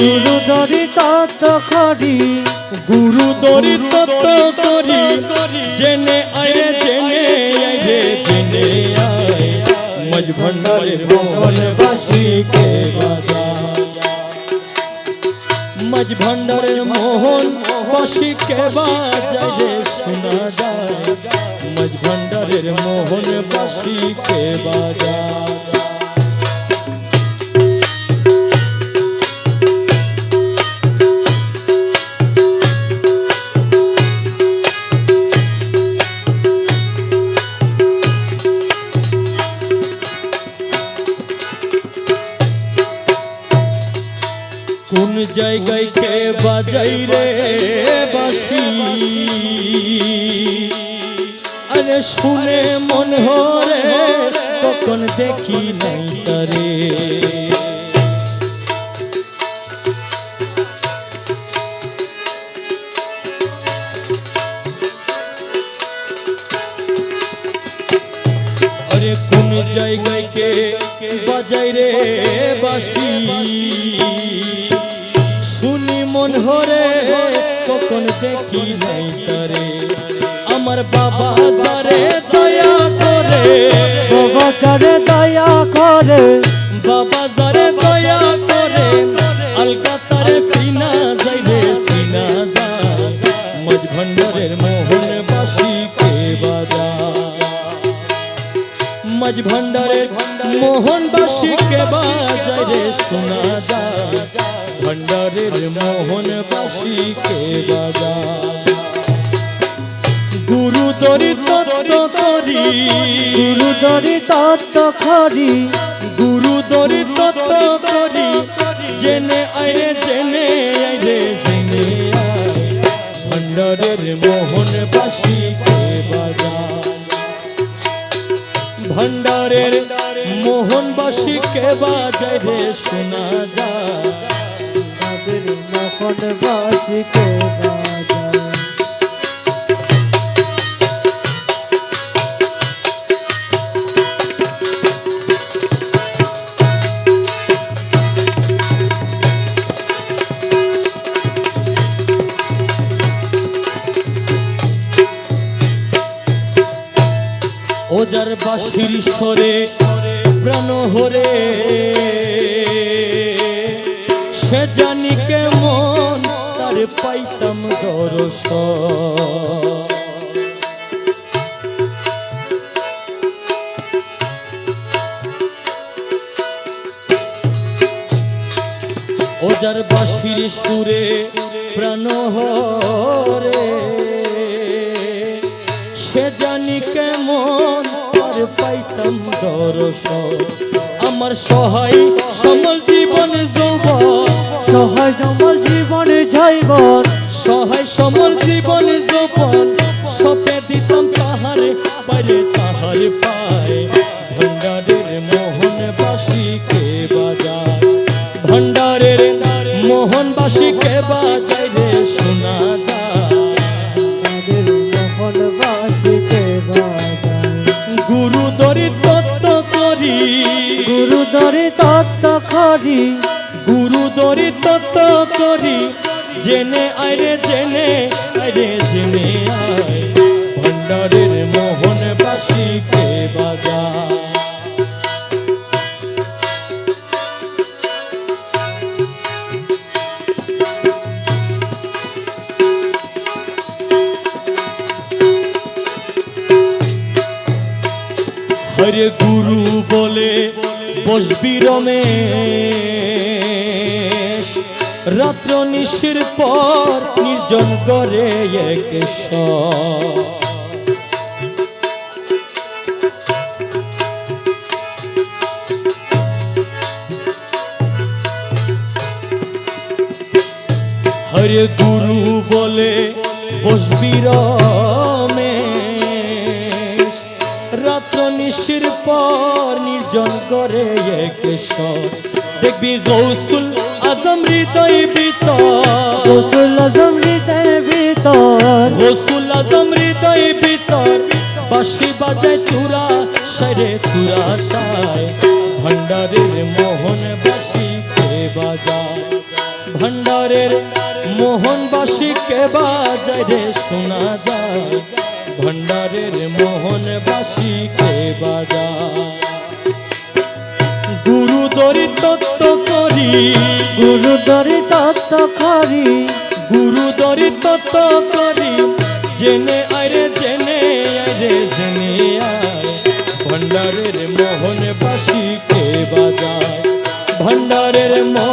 গুরু দরি তত করি। গুরু দরি তত করি। জেনে আয় জেনে আয় জেনে আয়। মজ মোহন বাসিকে বাজা মজ মোহন বাসিকে বাজা রে শোনা যায়। মজ ভণ্ডারের মোহন বাসিকে বাজা জায়গায় কে বাজাই রে বাসি? আরে শুনে মন হরে কখন দেখি নাই তারে। কোন জায়গায় কে বাজাই রে বাসি? দেখি নাই তারে? আমার বাবা সারে দয়া করে। বাবা চরে দয়া করে। বাবা সারে দয়া করে। আলকা তারে সিনা যাই রে সিনা যায় মজ ভণ্ডারের মোহন বাসি কে বাজা? মজ ভণ্ডারের মোহন বাসি কে বাজায় রে শোনা যায় ভণ্ডারের মোহন বাসি কে বাজা গুরু দরি তত্ত্ব করি। গুরু দরি তত গুরু দরি তত্ত্ব করি। জেনে আয় জেনে আয় রে জেনে আয়। ভণ্ডারের মোহন বাসি কে বাজা ভণ্ডারের মোহন বাসি কে বাজায় রে শোনা যায়। মোহন বাসিকে ওজার বাসির স্বরে প্রাণ হরে। সে জানি কেমন, তার পাইতাম দরস ওজার বাসির সুরে প্রাণ হরে, সে জানি কেমন আর পাইতাম দরস আমার সহায় সমল জীবন যৌব সহায় সমল জীবনে জৈবন সহায় সমল জীবন যৌবন। সপে দিতাম তাহারে পারে তাহারে পায়। ভণ্ডারের মোহন বাসি কে বাজায় ভণ্ডারের মোহন বাসি করি, গুরু দরি তত্ত্ব করি, জেনে আরে জেনে আরে জেনে আয়। ভণ্ডারের মোহন বাসি কে বাজা হরে গুরু বলে বসবি রমেশ। রাত্র নিশির পর নির্জন করে এক হরে গুরু বলে বসবি রাত্র নিশির পর নির্জন করে এক দেখবি গৌসুল আজম হৃদয় বিতর রসুল আজম হৃদয়ের ভিতর। গৌসুল আজম হৃদয় বিতর বাঁশি বাজায় তুরা সারে তুরা সায়। ভণ্ডারের মোহন বাসি কে বাজায়? ভান্ডারের মোহনবাসী কে বাজায় রে শোনা যায়। ভান্ডারের মোহন বাসীকে বাজা? গুরু দরিতত্ব করি। গুরু দরিতত্ব করি। গুরু দরিতত্ব করি। জেনে আরে জেনে আরে জেনে আয়। ভান্ডারের মোহন বাসীকে বাজা? ভান্ডারের মোহন